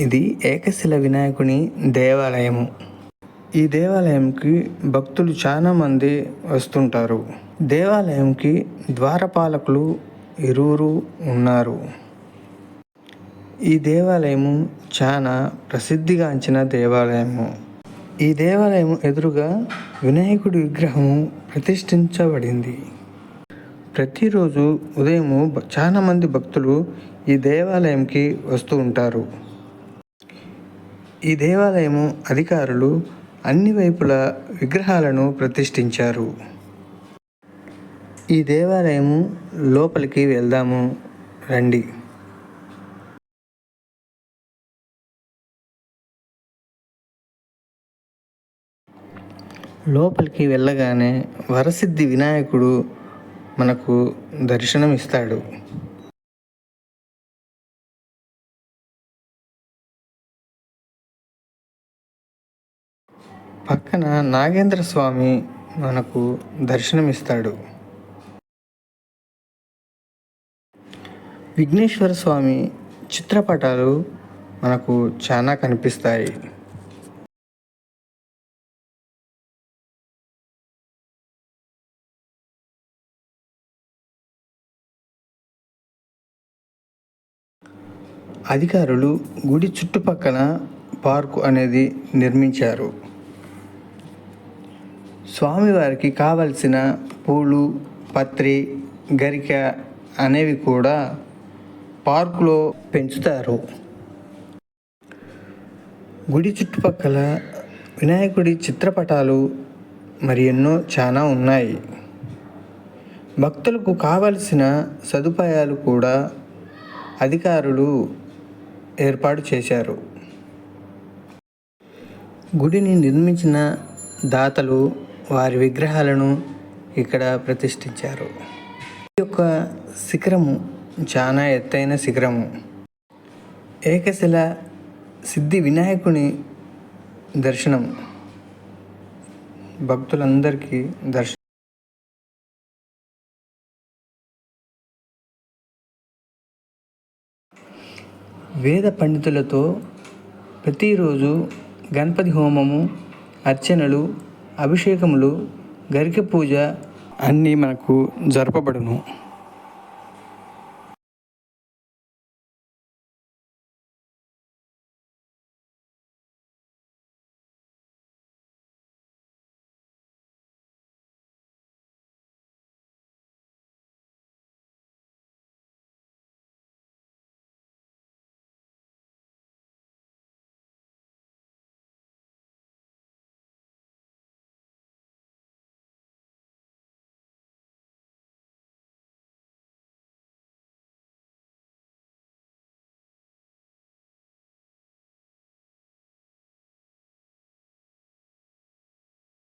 ఇది ఏకశిల వినాయకుని దేవాలయము. ఈ దేవాలయంకి భక్తులు చాలామంది వస్తుంటారు. దేవాలయంకి ద్వారపాలకులు ఇరువురు ఉన్నారు. ఈ దేవాలయము చాలా ప్రసిద్ధిగాంచిన దేవాలయము. ఈ దేవాలయం ఎదురుగా వినాయకుడి విగ్రహము ప్రతిష్ఠించబడింది. ప్రతిరోజు ఉదయము చాలామంది చాలా మంది భక్తులు ఈ దేవాలయంకి వస్తూ ఉంటారు. ఈ దేవాలయము అధికారులు అన్ని వైపుల విగ్రహాలను ప్రతిష్ఠించారు. ఈ దేవాలయము లోపలికి వెళ్దాము రండి. లోపలికి వెళ్ళగానే వరసిద్ధి వినాయకుడు మనకు దర్శనమిస్తాడు. పక్కన నాగేంద్ర స్వామి మనకు దర్శనమిస్తాడు. విఘ్నేశ్వర స్వామి చిత్రపటాలు మనకు చాలా కనిపిస్తాయి. అధికారులు గుడి చుట్టుపక్కల పార్కు అనేది నిర్మించారు. స్వామివారికి కావలసిన పూలు పత్రి గరిక అనేవి కూడా పార్కులో పెంచుతారు. గుడి చుట్టుపక్కల వినాయకుడి చిత్రపటాలు మరి ఎన్నో చాలా ఉన్నాయి. భక్తులకు కావలసిన సదుపాయాలు కూడా అధికారులు ఏర్పాటు చేశారు. గుడిని నిర్మించిన దాతలు వారి విగ్రహాలను ఇక్కడ ప్రతిష్ఠించారు. ఈ యొక్క శిఖరము చాలా ఎత్తైన శిఖరము. ఏకశిల సిద్ధి వినాయకుని దర్శనం. భక్తులందరికీ దర్శనం వేద పండితులతో ప్రతిరోజు గణపతి హోమము అర్చనలు అభిషేకములు గరిక పూజ అన్నీ మనకు జరపబడును.